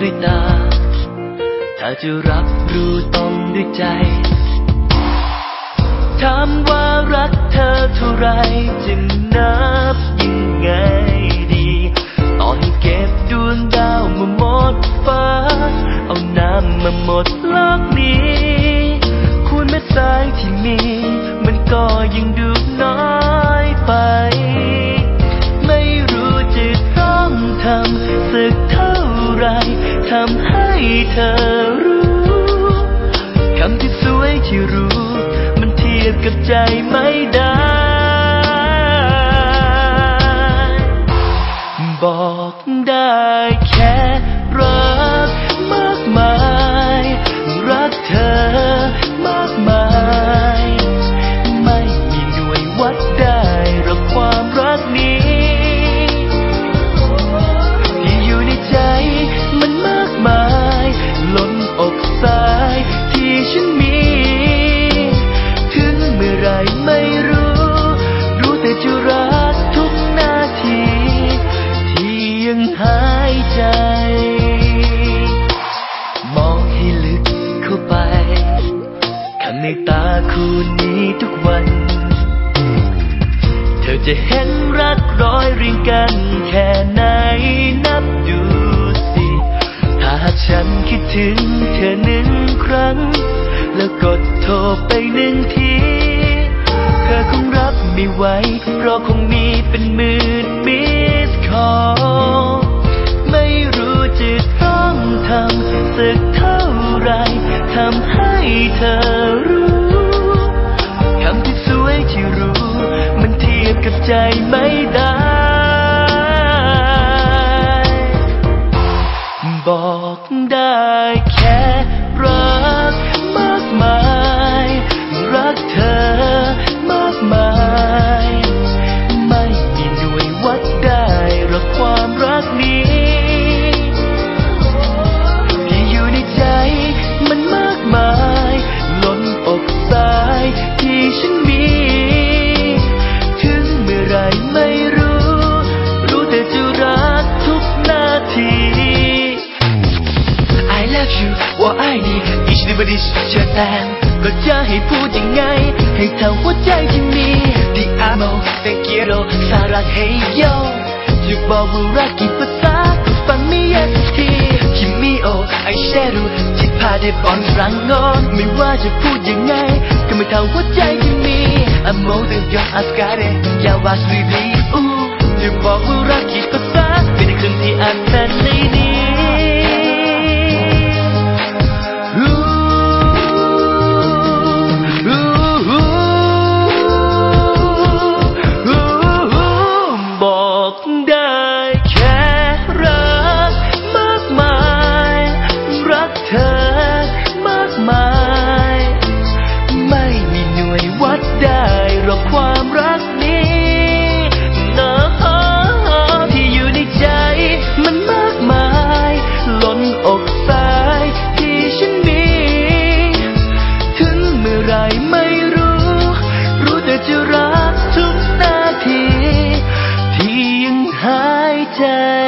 ด้วยตา ถ้าจะรับรู้ต้องด้วยใจ ถามว่ารักเธอเท่าไรจะนับยังไงดี ตอนเก็บดวงดาวมาหมดฟ้า เอาน้ำมาหมด เธอรู้คำที่สวยที่รู้ มันเทียบกับใจไม่ได้ ในตาคู่นี้ทุกวัน เธอจะเห็นรักร้อยเรียงกันแค่ไหนนับดูสิ ถ้าฉันคิดถึงเธอหนึ่งครั้ง แล้วกดโทรไปหนึ่งที เธอคงรับไม่ไหวเพราะคงมีเป็นมื่น บอกได้แค่ each d i v e r เชิญแต่งก็จะให้พูดยังไง ให้เท่าหัวใจที่มี Ti amo te quiero สารัก Hey yo จะบอกว่ารักกี่ภาษาก็ฟังไม่แยกสักทีคิมิโอไอเชรุที่พาได้บอนรังงอนไม่ว่าจะพูดยังไง ก็ไม่เท่าหัวใจที่มี Amo te yo ascare อย่า Jai